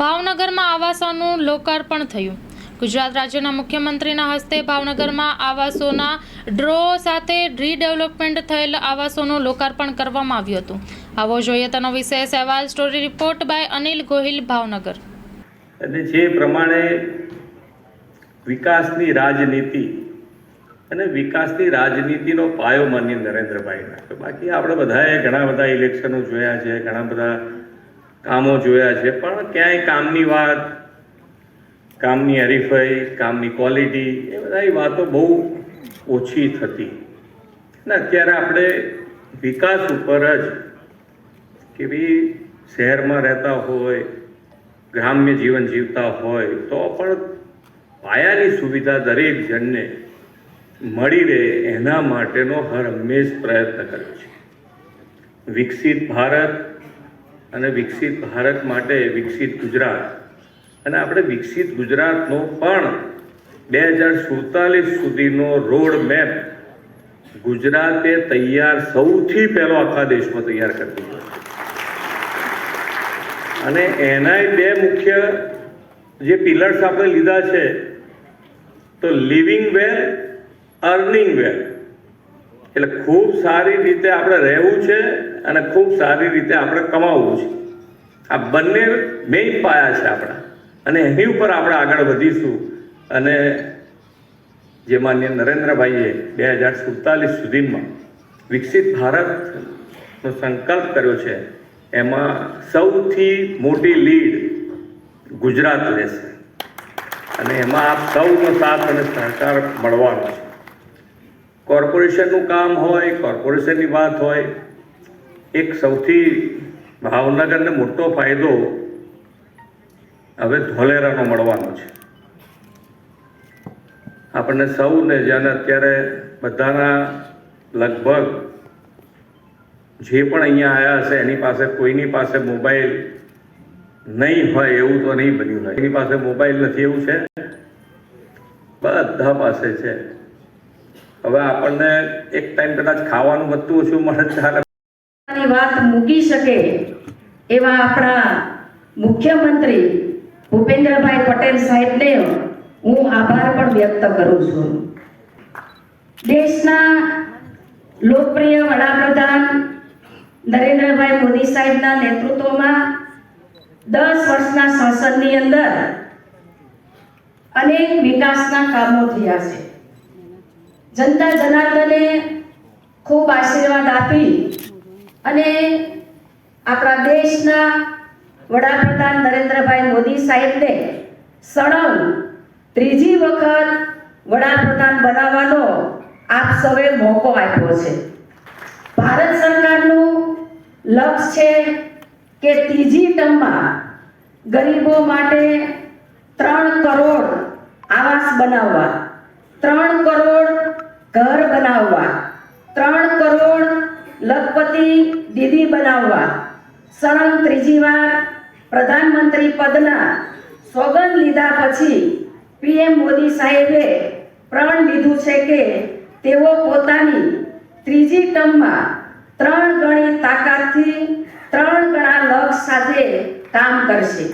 ભાવનગરમાં આવાસોનું લોકાર્પણ થયું. ગુજરાત રાજ્યના મુખ્યમંત્રીના હસ્તે ભાવનગરમાં આવાસોના ડ્રો સાથે રીડેવલપમેન્ટ થયેલ આવાસોનું લોકાર્પણ કરવામાં આવ્યું હતું. આવો જોઈએ તેનો વિશેષ અહેવાલ story report by Anil Gohil, Bhavnagar. અને જે પ્રમાણે વિકાસની રાજનીતિ અને વિકાસની રાજનીતિનો પાયો માન્ય નરેન્દ્રભાઈ નાખ્યો. બાકી આપણે બધાએ ઘણા બધા ઇલેક્શનો જોયા છે, ઘણા બધા કામો જોયા છે, પણ ક્યાંય કામની વાત, કામની હરીફાઈ, કામની ક્વોલિટી એ બધાય વાતો બહુ ઓછી થતી. અને અત્યારે આપણે વિકાસ ઉપર જ કે ભાઈ શહેરમાં રહેતા હોય, ગ્રામ્ય જીવન જીવતા હોય, તો પણ પાયાની સુવિધા દરેક જણને મળી રહે એના માટેનો હર હંમેશ પ્રયત્ન કર્યો છે. વિકસિત ભારત અને વિકસિત ભારત માટે વિકસિત ગુજરાત. અને આપણે વિકસિત ગુજરાતનો પણ બે હજાર સુડતાલીસ સુધીનો રોડ મેપ ગુજરાતે તૈયાર સૌથી પહેલો આખા દેશમાં તૈયાર કરી દીધો અને એનાય બે મુખ્ય જે પિલર્સ આપણે લીધા છે, તો લિવિંગ વેલ અર્નિંગ વેલ એટલે ખૂબ સારી રીતે આપણે રહેવું છે અને ખૂબ સારી રીતે આપણે કમાવવું છે. આ બંને મેઇન પાયા છે આપણા. અને એની ઉપર આપણે આગળ વધીશું. અને જે માન્ય નરેન્દ્રભાઈએ બે હજાર સુડતાલીસ સુધીમાં વિકસિત ભારતનો સંકલ્પ કર્યો છે, એમાં સૌથી મોટી લીડ ગુજરાત લેશે અને એમાં આપ સૌનો સાથ અને સહકાર મળવાનો છે. કોર્પોરેશનનું કામ હોય, કોર્પોરેશનની વાત હોય, એક સૌથી ભાવનગરને મોટો ફાયદો હવે ધોલેરાનો મળવાનો છે. આપણને સૌને, જેને અત્યારે બધાના લગભગ જે પણ અહીંયા આવ્યા હશે, એની પાસે, કોઈની પાસે મોબાઈલ નહીં હોય, એવું તો નહીં બન્યું હોય. એની પાસે મોબાઈલ નથી, એવું છે? બધા પાસે છે. હવે આપણને એક ટાઈમ કદાચ ખાવાનું બધું ઓછું મળે ચાલે વાત મૂકી શકે એવા આપણા મુખ્યમંત્રી ભૂપેન્દ્રભાઈ પટેલ સાહેબને હું આભાર પણ વ્યક્ત કરું છું. દેશના લોકપ્રિય વડાપ્રધાન નરેન્દ્રભાઈ મોદી સાહેબના નેતૃત્વમાં દસ વર્ષના શાસનની અંદર અનેક વિકાસના કામો થયા છે. જનતા જનાર્દને ખૂબ આશીર્વાદ આપી અને આપણા દેશના વડાપ્રધાન નરેન્દ્રભાઈ મોદી સાહેબને સળંગ ત્રીજી વખત વડાપ્રધાન બનાવવાનો આપ સૌએ મોકો આપ્યો છે. ભારત સરકારનું લક્ષ્ય છે કે ત્રીજી ટર્મમાં ગરીબો માટે ત્રણ કરોડ આવાસ બનાવવા, ત્રણ કરોડ ઘર બનાવવા. ત્રણ કરોડ લખપતિ દીદી બનાવવા. સળંગ ત્રીજી વાર પ્રધાનમંત્રી પદના સોગંદ લીધા પછી પીએમ મોદી સાહેબે પ્રણ લીધું છે કે તેઓ પોતાની ત્રીજી ટર્મમાં ત્રણ ગણી તાકાતથી ત્રણ ગણા લક્ષ સાથે કામ કરશે.